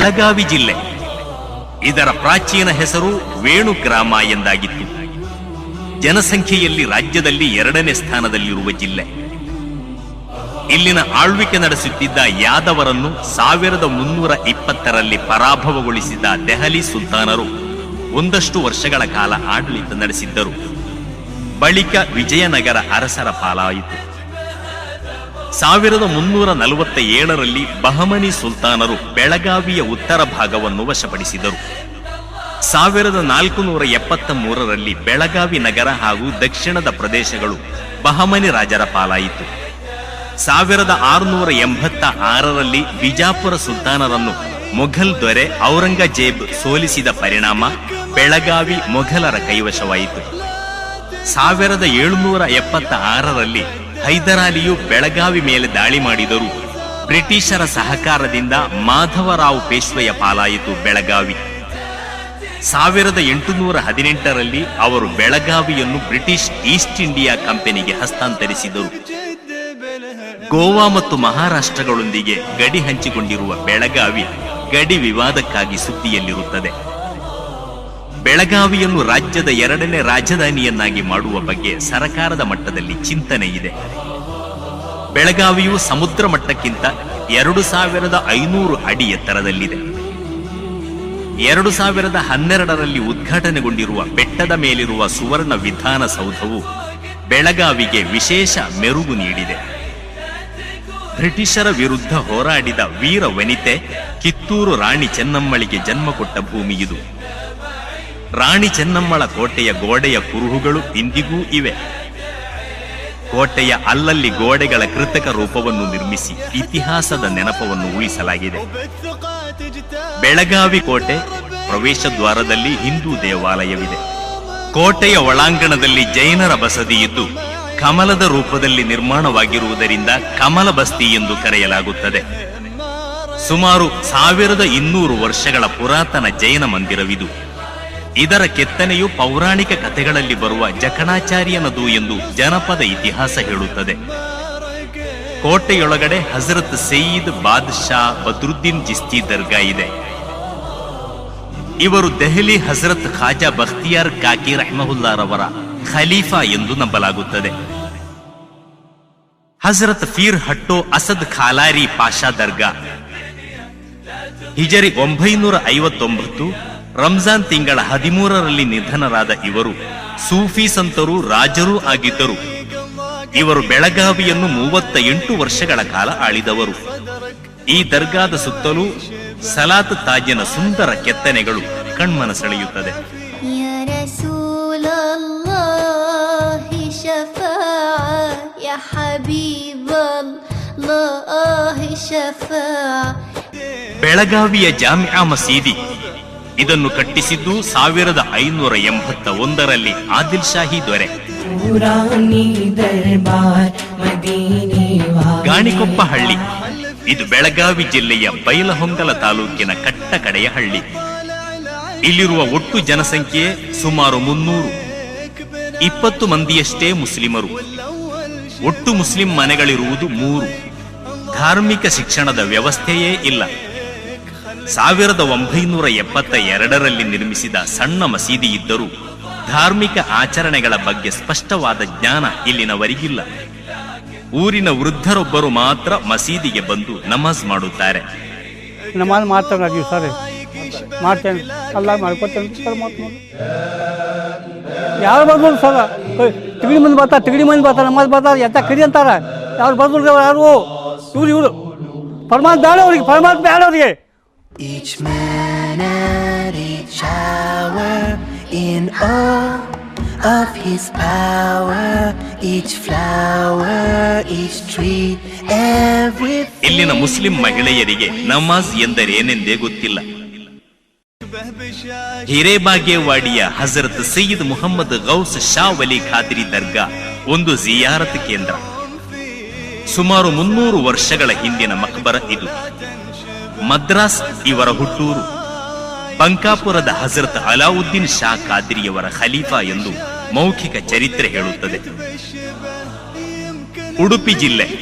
ಬೆಳಗಾವಿ ಜಿಲ್ಲೆ. ಇದರ ಪ್ರಾಚೀನ ಹೆಸರು ವೇಣು ಗ್ರಾಮ ಎಂದಾಗಿತ್ತು. ಜನಸಂಖ್ಯೆಯಲ್ಲಿ ರಾಜ್ಯದಲ್ಲಿ ಎರಡನೇ ಸ್ಥಾನದಲ್ಲಿರುವ ಜಿಲ್ಲೆ. ಇಲ್ಲಿನ ಆಳ್ವಿಕೆ ನಡೆಸುತ್ತಿದ್ದ ಯಾದವರನ್ನು ಸಾವಿರದ ಮುನ್ನೂರ ಇಪ್ಪತ್ತರಲ್ಲಿ ಪರಾಭವಗೊಳಿಸಿದ ದೆಹಲಿ ಸುಲ್ತಾನರು ಒಂದಷ್ಟು ವರ್ಷಗಳ ಕಾಲ ಆಡಳಿತ ನಡೆಸಿದ್ದರು. ಬಳಿಕ ವಿಜಯನಗರ ಅರಸರ ಪಾಲಾಯಿತು. ಸಾವಿರದ ಮುನ್ನೂರ ನಲವತ್ತ ಏಳರಲ್ಲಿ ಬಹಮನಿ ಸುಲ್ತಾನರು ಬೆಳಗಾವಿಯ ಉತ್ತರ ಭಾಗವನ್ನು ವಶಪಡಿಸಿದರು. ಸಾವಿರದ ನಾಲ್ಕುನೂರ ಎಪ್ಪತ್ತ ಮೂರರಲ್ಲಿ ಬೆಳಗಾವಿ ನಗರ ಹಾಗೂ ದಕ್ಷಿಣದ ಪ್ರದೇಶಗಳು ಬಹಮನಿ ರಾಜರ ಪಾಲಾಯಿತು. ಸಾವಿರದ ಆರುನೂರ ಎಂಬತ್ತ ಆರರಲ್ಲಿ ಬಿಜಾಪುರ ಸುಲ್ತಾನರನ್ನು ಮೊಘಲ್ ದೊರೆ ಔರಂಗಜೇಬ್ ಸೋಲಿಸಿದ ಪರಿಣಾಮ ಬೆಳಗಾವಿ ಮೊಘಲರ ಕೈವಶವಾಯಿತು. ಸಾವಿರದ ಏಳುನೂರ ಎಪ್ಪತ್ತ ಆರರಲ್ಲಿ ಹೈದರಾಲಿಯು ಬೆಳಗಾವಿ ಮೇಲೆ ದಾಳಿ ಮಾಡಿದರು. ಬ್ರಿಟಿಷರ ಸಹಕಾರದಿಂದ ಮಾಧವರಾವ್ ಪೇಶ್ವೆಯ ಪಾಲಾಯಿತು ಬೆಳಗಾವಿ. ಸಾವಿರದ ಎಂಟುನೂರ ಹದಿನೆಂಟರಲ್ಲಿ ಅವರು ಬೆಳಗಾವಿಯನ್ನು ಬ್ರಿಟಿಷ್ ಈಸ್ಟ್ ಇಂಡಿಯಾ ಕಂಪನಿಗೆ ಹಸ್ತಾಂತರಿಸಿದರು. ಗೋವಾ ಮತ್ತು ಮಹಾರಾಷ್ಟ್ರಗಳೊಂದಿಗೆ ಗಡಿ ಹಂಚಿಕೊಂಡಿರುವ ಬೆಳಗಾವಿ ಗಡಿ ವಿವಾದಕ್ಕಾಗಿ ಸುದ್ದಿಯಲ್ಲಿರುತ್ತದೆ. ಬೆಳಗಾವಿಯನ್ನು ರಾಜ್ಯದ ಎರಡನೇ ರಾಜಧಾನಿಯನ್ನಾಗಿ ಮಾಡುವ ಬಗ್ಗೆ ಸರಕಾರದ ಮಟ್ಟದಲ್ಲಿ ಚಿಂತನೆ ಇದೆ. ಬೆಳಗಾವಿಯು ಸಮುದ್ರ ಮಟ್ಟಕ್ಕಿಂತ ಎರಡು ಸಾವಿರದ ಐನೂರು ಅಡಿ ಎತ್ತರದಲ್ಲಿದೆ. ಎರಡು ಸಾವಿರದ ಹನ್ನೆರಡರಲ್ಲಿ ಉದ್ಘಾಟನೆಗೊಂಡಿರುವ ಬೆಟ್ಟದ ಮೇಲಿರುವ ಸುವರ್ಣ ವಿಧಾನಸೌಧವು ಬೆಳಗಾವಿಗೆ ವಿಶೇಷ ಮೆರುಗು ನೀಡಿದೆ. ಬ್ರಿಟಿಷರ ವಿರುದ್ಧ ಹೋರಾಡಿದ ವೀರ ವನಿತೆ ಕಿತ್ತೂರು ರಾಣಿ ಚೆನ್ನಮ್ಮಳಿಗೆ ಜನ್ಮ ಕೊಟ್ಟ ಭೂಮಿ ಇದು. ರಾಣಿ ಚೆನ್ನಮ್ಮಳ ಕೋಟೆಯ ಗೋಡೆಯ ಕುರುಹುಗಳು ಇಂದಿಗೂ ಇವೆ. ಕೋಟೆಯ ಅಲ್ಲಲ್ಲಿ ಗೋಡೆಗಳ ಕೃತಕ ರೂಪವನ್ನು ನಿರ್ಮಿಸಿ ಇತಿಹಾಸದ ನೆನಪವನ್ನು ಉಳಿಸಲಾಗಿದೆ. ಬೆಳಗಾವಿ ಕೋಟೆ ಪ್ರವೇಶ ದ್ವಾರದಲ್ಲಿ ಹಿಂದೂ ದೇವಾಲಯವಿದೆ. ಕೋಟೆಯ ಒಳಾಂಗಣದಲ್ಲಿ ಜೈನರ ಬಸದಿ ಇದ್ದು, ಕಮಲದ ರೂಪದಲ್ಲಿ ನಿರ್ಮಾಣವಾಗಿರುವುದರಿಂದ ಕಮಲ ಬಸ್ತಿ ಎಂದು ಕರೆಯಲಾಗುತ್ತದೆ. ಸುಮಾರು ಸಾವಿರದ ಇನ್ನೂರು ವರ್ಷಗಳ ಪುರಾತನ ಜೈನ ಮಂದಿರವಿದು. ಇದರ ಕೆತ್ತನೆಯು ಪೌರಾಣಿಕ ಕಥೆಗಳಲ್ಲಿ ಬರುವ ಜಕಣಾಚಾರ್ಯನದು ಎಂದು ಜನಪದ ಇತಿಹಾಸ ಹೇಳುತ್ತದೆ. ಕೋಟೆಯೊಳಗಡೆ ಹಜರತ್ ಸಯೀದ್ ಬಾದ್ಶಾ ಬದ್ರುದ್ದೀನ್ ಜಿಸ್ತಿ ದರ್ಗಾ ಇದೆ. ಇವರು ದೆಹಲಿ ಹಜರತ್ ಖಾಜಾ ಬಖ್ತಿಯಾರ್ ಕಾಕಿ ರಹಮಹುಲ್ಲಾರವರ ಖಲೀಫಾ ಎಂದು ನಂಬಲಾಗುತ್ತದೆ. ಹಜರತ್ ಫೀರ್ ಹಟ್ಟೋ ಅಸದ್ ಖಾಲಾರಿ ಪಾಷಾ ದರ್ಗಾ. ಹಿಜರಿ ಒಂಬೈನೂರ ಐವತ್ತೊಂಬತ್ತು ರಂಜಾನ್ ತಿಂಗಳ ಹದಿಮೂರರಲ್ಲಿ ನಿಧನರಾದ ಇವರು ಸೂಫಿ ಸಂತರು ರಾಜರೂ ಆಗಿದ್ದರು. ಇವರು ಬೆಳಗಾವಿಯನ್ನು ಮೂವತ್ತ ಎಂಟು ವರ್ಷಗಳ ಕಾಲ ಆಳಿದವರು. ಈ ದರ್ಗಾದ ಸುತ್ತಲೂ ಸಲಾತ್ ತಾಜಿನ ಸುಂದರ ಕೆತ್ತನೆಗಳು ಕಣ್ಮನ ಸೆಳೆಯುತ್ತದೆ ಬೆಳಗಾವಿಯ ಜಾಮಿಯಾ ಮಸೀದಿ ಇದನ್ನು ಕಟ್ಟಿಸಿದ್ದು ಸಾವಿರದ ಐನೂರ ಎಂಬತ್ತ ಒಂದರಲ್ಲಿ ಆದಿಲ್ ಶಾಹಿ ದೊರೆ. ಗಾಣಿಕೊಪ್ಪ ಹಳ್ಳಿ ಇದು ಬೆಳಗಾವಿ ಜಿಲ್ಲೆಯ ಬೈಲಹೊಂಗಲ ತಾಲೂಕಿನ ಕಟ್ಟ ಕಡೆಯ ಹಳ್ಳಿ ಇಲ್ಲಿರುವ ಒಟ್ಟು ಜನಸಂಖ್ಯೆ ಸುಮಾರು ಮುನ್ನೂರು. ಇಪ್ಪತ್ತು ಮಂದಿಯಷ್ಟೇ ಮುಸ್ಲಿಮರು. ಒಟ್ಟು ಮುಸ್ಲಿಂ ಮನೆಗಳಿರುವುದು ಮೂರು. ಧಾರ್ಮಿಕ ಶಿಕ್ಷಣದ ವ್ಯವಸ್ಥೆಯೇ ಇಲ್ಲ. ಸಾವಿರದ ಒಂಬೈನೂರ ಎಪ್ಪತ್ತ ಎರಡರಲ್ಲಿ ನಿರ್ಮಿಸಿದ ಸಣ್ಣ ಮಸೀದಿ ಇದ್ದರೂ ಧಾರ್ಮಿಕ ಆಚರಣೆಗಳ ಬಗ್ಗೆ ಸ್ಪಷ್ಟವಾದ ಜ್ಞಾನ ಇಲ್ಲಿನವರಿಗಿಲ್ಲ. ಊರಿನ ವೃದ್ಧರೊಬ್ಬರು ಮಾತ್ರ ಮಸೀದಿಗೆ ಬಂದು ನಮಾಜ್ ಮಾಡುತ್ತಾರೆ. ನಮಾಜ್ ಮಾಡ್ತೇವೆ ನಾವು ಸರ್? ಮಾಡ್ತೇನೆ. ಅಲ್ಲ, ಮಾಡ್ಕೊತೇನೆ. ಸರ್, ಮಾತು ಯಾರು ಬರ್ಬೋದು ಸರ್? ತಿಗಡಿ ಮಂದಿ ಬರ್ತಾರೆ ತಿಗಡಿ ಮಂದಿ ಬರ್ತಾರೆ, ನಮಾಜ್ ಬರ್ತಾರೆ ಎತ್ತ ಕರಿ ಅಂತಾರೆ? ಯಾರು ಬರ್ಬೋದು ಯಾರು? ಇವ್ರು, ಇವರು. ಪರಮಾತ್ಮ ಬೇಡ ಅವ್ರಿಗೆ, ಪರಮಾತ್ಮ ಬೇಡ ಅವ್ರಿಗೆ. Each man at each hour in awe of his power. Each flower, each tree, everything. ಇಲ್ಲಿನ ಮುಸ್ಲಿಂ ಮಹಿಳೆಯರಿಗೆ ನಮಾಜ್ ಎಂದರೇನೆಂದೇ ಗೊತ್ತಿಲ್ಲ ಹಿರೇಬಾಗೇವಾಡಿಯ ಹಜರತ್ ಸೈಯದ್ ಮುಹಮ್ಮದ್ ಗೌಸ್ ಶಾ ವಲಿ ಖಾದ್ರಿ ದರ್ಗಾ ಒಂದು ಜಿಯಾರತ್ ಕೇಂದ್ರ ಸುಮಾರು ಮುನ್ನೂರು ವರ್ಷಗಳ ಹಿಂದಿನ ಮಕ್ಬರ ಇದು ಮದ್ರಾಸ್ ಇವರ ಹುಟ್ಟೂರು. ಬಂಕಾಪುರದ ಹಜರತ್ ಅಲಾವುದ್ದೀನ್ ಶಾ ಖಾದ್ರಿಯವರ ಖಲೀಫಾ ಎಂದು ಮೌಖಿಕ ಚರಿತ್ರೆ ಹೇಳುತ್ತದೆ. ಉಡುಪಿ ಜಿಲ್ಲೆ